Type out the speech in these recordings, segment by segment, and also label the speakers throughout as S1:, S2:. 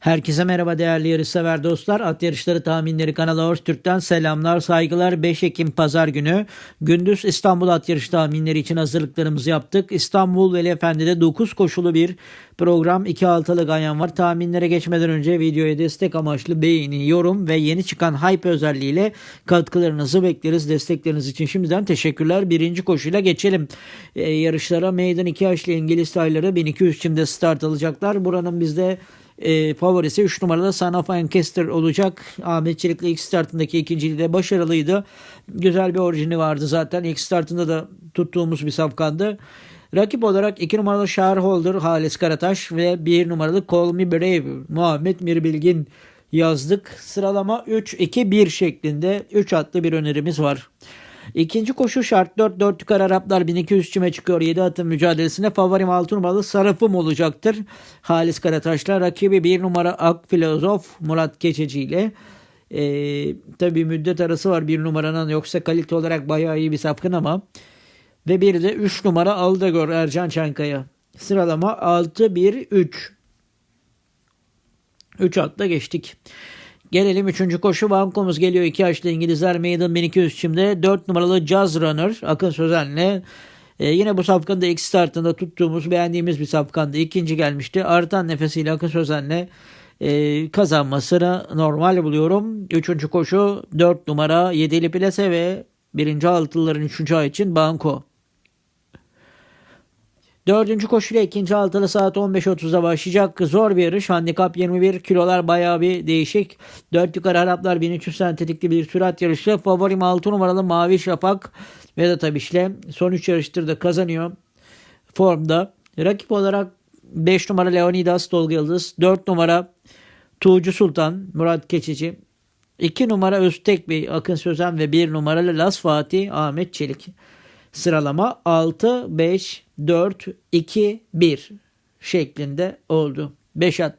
S1: Herkese merhaba değerli yarışsever dostlar. At yarışları tahminleri kanalı Horse Türk'ten selamlar, saygılar. 5 Ekim Pazar günü gündüz İstanbul at yarışı tahminleri için hazırlıklarımızı yaptık. İstanbul Veli Efendi'de 9 koşulu bir program 2 altılı ganyan var. Tahminlere geçmeden önce videoya destek amaçlı beğeni, yorum ve yeni çıkan hype özelliğiyle katkılarınızı bekleriz. Destekleriniz için şimdiden teşekkürler. Birinci koşuyla geçelim. Ee, yarışlara meydan 2 yaşlı İngiliz tayları 1200 çimde start alacaklar. Buranın bizde e, favorisi 3 numarada Son of Lancaster olacak. Ahmet Çelik'le ilk startındaki ikinciliği de başarılıydı. Güzel bir orijini vardı zaten. İlk startında da tuttuğumuz bir safkandı. Rakip olarak 2 numaralı Shareholder Halis Karataş ve 1 numaralı Call Me Brave Muhammed Mirbilgin yazdık. Sıralama 3-2-1 şeklinde 3 atlı bir önerimiz var. İkinci koşu şart 4 4 yukarı Araplar 1200 çime çıkıyor 7 atın mücadelesine favorim 6 numaralı Sarafım olacaktır. Halis Karataş'la rakibi 1 numara Ak Filozof Murat Keçeci ile ee, tabi müddet arası var bir numaranın yoksa kalite olarak bayağı iyi bir sapkın ama ve bir de 3 numara Aldagor Ercan Çankaya. Sıralama 6-1-3. 3 atla geçtik. Gelelim 3. koşu bankomuz geliyor. 2 yaşlı İngilizler Maiden 1200 çimde 4 numaralı Jazz Runner Akın Sözen'le ee, yine bu safkanın da ilk startında tuttuğumuz beğendiğimiz bir safkandı. İkinci gelmişti. Artan nefesiyle Akın Sözen'le e, kazanmasını normal buluyorum. Üçüncü koşu 4 numara 7'li plase ve birinci altıların üçüncü ay için banko. Dördüncü koşuyla ikinci altılı saat 15.30'da başlayacak. Zor bir yarış. Handikap 21 kilolar bayağı bir değişik. 4 yukarı Araplar 1300 sentetikli bir sürat yarışı. Favorim 6 numaralı Mavi Şafak. Vedat Abiş'le son 3 yarıştır da kazanıyor. Formda. Rakip olarak 5 numara Leonidas Tolga Yıldız. 4 numara Tuğcu Sultan Murat Keçici. 2 numara Öztek Bey Akın Sözen ve 1 numaralı Las Fatih Ahmet Çelik. Sıralama 6, 5, 4, 2, 1 şeklinde oldu. 5 at.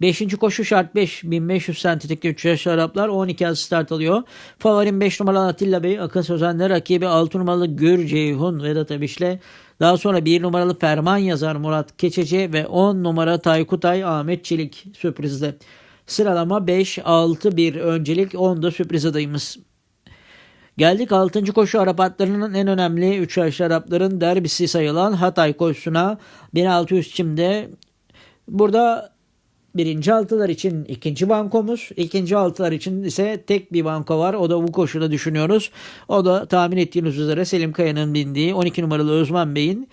S1: 5. koşu şart 5 1500 sentetikli 3 yaş Araplar 12 at start alıyor. Favorim 5 numaralı Atilla Bey Akın Sözen'le rakibi 6 numaralı Gür Ceyhun Vedat Abiş'le daha sonra 1 numaralı Ferman yazar Murat Keçeci ve 10 numara Taykutay Ahmet Çelik sürprizde. Sıralama 5, 6, 1 öncelik 10'da sürpriz adayımız. Geldik 6. koşu Arap atlarının en önemli 3 yaşlı Arapların derbisi sayılan Hatay koşusuna 1600 çimde. Burada birinci altılar için ikinci bankomuz. ikinci altılar için ise tek bir banko var. O da bu koşuda düşünüyoruz. O da tahmin ettiğiniz üzere Selim Kaya'nın bindiği 12 numaralı Özman Bey'in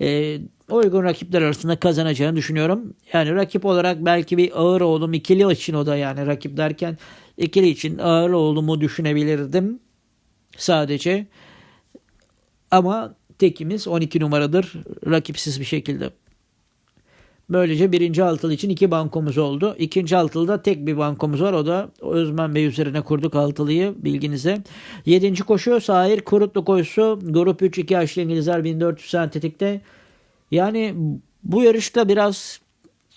S1: e, uygun rakipler arasında kazanacağını düşünüyorum. Yani rakip olarak belki bir ağır oğlum ikili için o da yani rakip derken ikili için ağır oğlumu düşünebilirdim sadece. Ama tekimiz 12 numaradır rakipsiz bir şekilde. Böylece birinci altılı için iki bankomuz oldu. İkinci altılıda tek bir bankomuz var. O da Özmen Bey üzerine kurduk altılıyı bilginize. Yedinci koşu Sahir Kurutlu koşusu. Grup 3 2 yaşlı İngilizler 1400 sentetikte. Yani bu yarışta biraz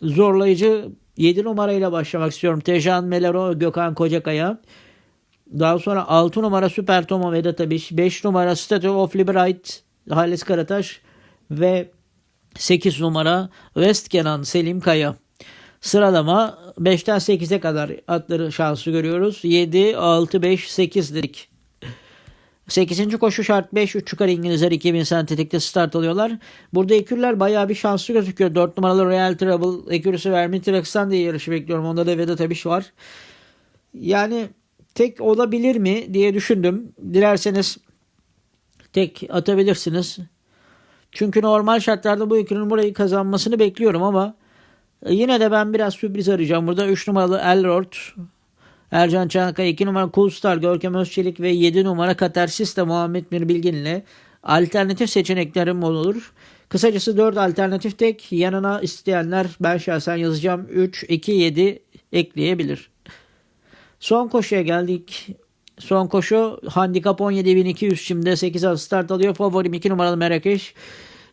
S1: zorlayıcı 7 numarayla başlamak istiyorum. Tejan Melero, Gökhan Kocakaya. Daha sonra 6 numara Süper Tomo Vedat Abiş, 5 numara Statue of Liberty Halis Karataş ve 8 numara West Kenan Selim Kaya. Sıralama 5'ten 8'e kadar atları şansı görüyoruz. 7, 6, 5, 8 dedik. 8. koşu şart 5. 3 yukarı İngilizler 2000 sentetikte start alıyorlar. Burada ekürler bayağı bir şanslı gözüküyor. 4 numaralı Royal Trouble ekürüsü Vermin Traxxan diye yarışı bekliyorum. Onda da Vedat Abiş var. Yani tek olabilir mi diye düşündüm. Dilerseniz tek atabilirsiniz. Çünkü normal şartlarda bu ikilinin burayı kazanmasını bekliyorum ama yine de ben biraz sürpriz arayacağım. Burada 3 numaralı Elrod, Ercan Çankaya, 2 numara Cool Star, Görkem Özçelik ve 7 numara Katarsis de Muhammed Mir Bilgin'le alternatif seçeneklerim olur. Kısacası 4 alternatif tek yanına isteyenler ben şahsen yazacağım 3, 2, 7 ekleyebilir. Son koşuya geldik. Son koşu handikap 17.200 şimdi 8 az start alıyor. Favorim 2 numaralı Merakeş.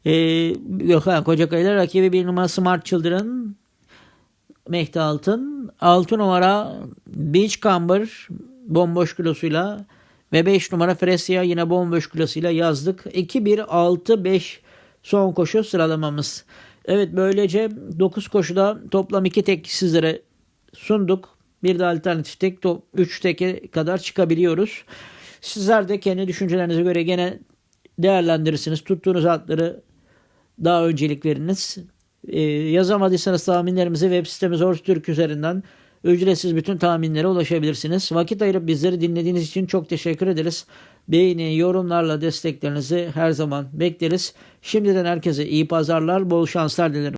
S1: Ee, Gökhan Kocakay'la rakibi 1 numara Smart Children. Mehdi Altın. 6 numara Beach Camber bomboş kilosuyla ve 5 numara Fresia yine bomboş kilosuyla yazdık. 2-1-6-5 son koşu sıralamamız. Evet böylece 9 koşuda toplam 2 tek sizlere sunduk. Bir de alternatif tek 3 teke kadar çıkabiliyoruz. Sizler de kendi düşüncelerinize göre gene değerlendirirsiniz. Tuttuğunuz atları daha öncelik veriniz. Ee, yazamadıysanız tahminlerimizi web sitemiz Horse Türk üzerinden ücretsiz bütün tahminlere ulaşabilirsiniz. Vakit ayırıp bizleri dinlediğiniz için çok teşekkür ederiz. Beğeni, yorumlarla desteklerinizi her zaman bekleriz. Şimdiden herkese iyi pazarlar, bol şanslar dilerim.